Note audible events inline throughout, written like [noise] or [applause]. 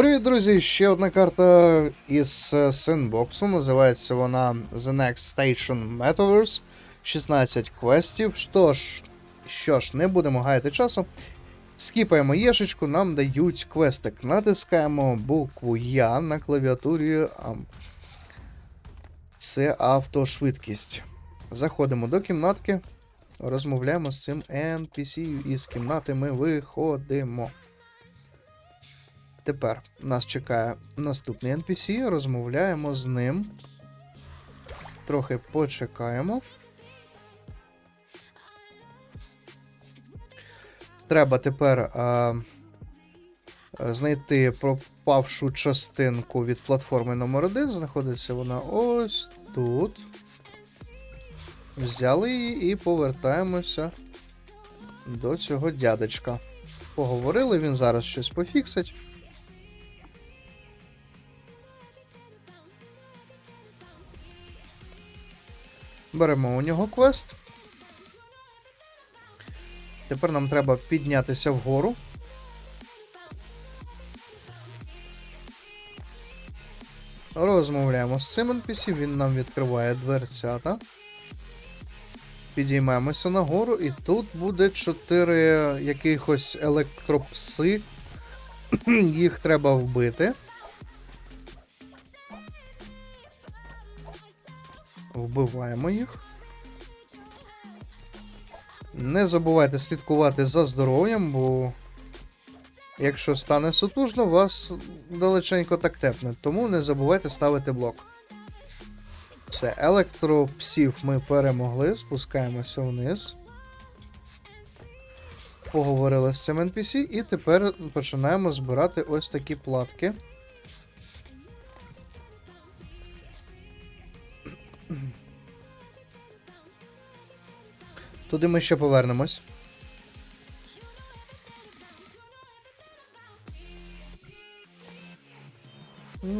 Привіт, друзі! Ще одна карта із е, синбоксу. Називається вона The Next Station Metaverse. 16 квестів. Що ж, що ж, не будемо гаяти часу. Скіпаємо єшечку, нам дають квестик. Натискаємо букву Я на клавіатурі. Це автошвидкість. Заходимо до кімнатки. Розмовляємо з цим NPC і з кімнати ми виходимо. Тепер нас чекає наступний NPC, розмовляємо з ним. Трохи почекаємо. Треба тепер а, а, знайти пропавшу частинку від платформи номер 1 Знаходиться вона ось тут. Взяли її і повертаємося до цього дядечка. Поговорили, він зараз щось пофіксить. Беремо у нього квест. Тепер нам треба піднятися вгору. Розмовляємо з цим NPC, він нам відкриває дверцята. Підіймаємося нагору, і тут буде 4 якихось електропси. [clears throat] Їх треба вбити. Вбиваємо їх. Не забувайте слідкувати за здоров'ям, бо якщо стане сутужно, вас далеченько так тепне. Тому не забувайте ставити блок. Все, електропсів ми перемогли, спускаємося вниз. Поговорили з цим NPC, і тепер починаємо збирати ось такі платки. Туди ми ще повернемось.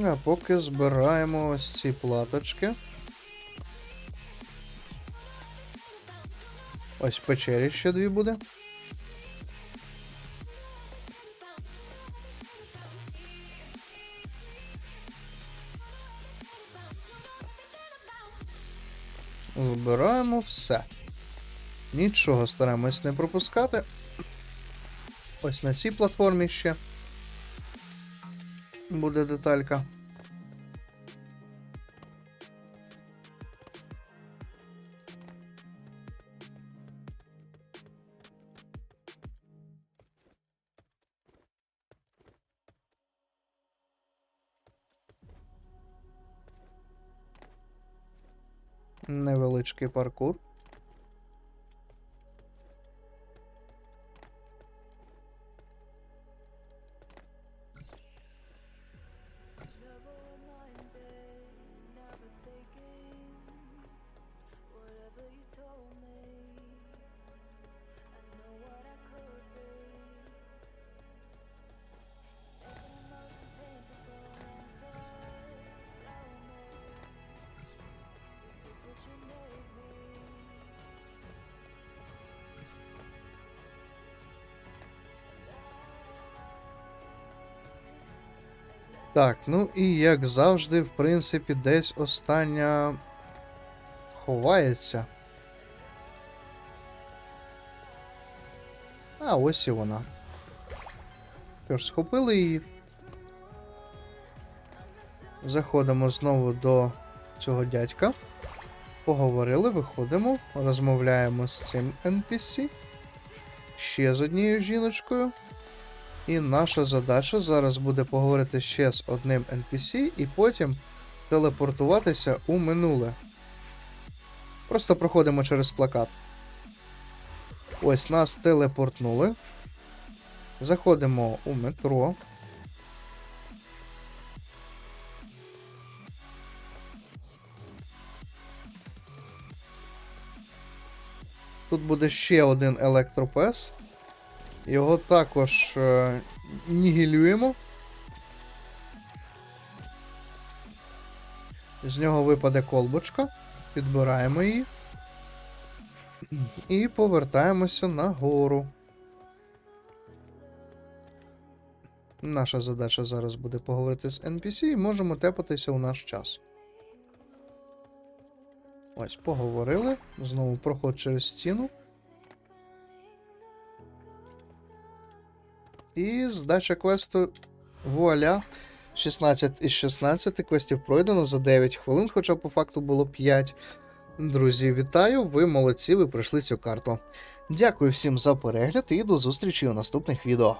А поки збираємо ось ці платочки. Ось печері ще дві буде. Збираємо все. Нічого стараємось не пропускати. Ось на цій платформі ще буде деталька. Невеличкий паркур. Так, ну і як завжди, в принципі, десь остання ховається. А, ось і вона. Що ж, схопили її. Заходимо знову до цього дядька. Поговорили, виходимо, розмовляємо з цим NPC. Ще з однією жіночкою. І наша задача зараз буде поговорити ще з одним NPC і потім телепортуватися у минуле. Просто проходимо через плакат. Ось нас телепортнули. Заходимо у метро. Тут буде ще один електропес. Його також е, нігілюємо. З нього випаде колбочка. Підбираємо її. І повертаємося нагору. Наша задача зараз буде поговорити з NPC і можемо тепатися у наш час. Ось, поговорили. Знову проход через стіну. І здача квесту вуаля. 16 із 16 квестів пройдено за 9 хвилин, хоча по факту було 5. Друзі, вітаю! Ви молодці, ви пройшли цю карту. Дякую всім за перегляд і до зустрічі у наступних відео.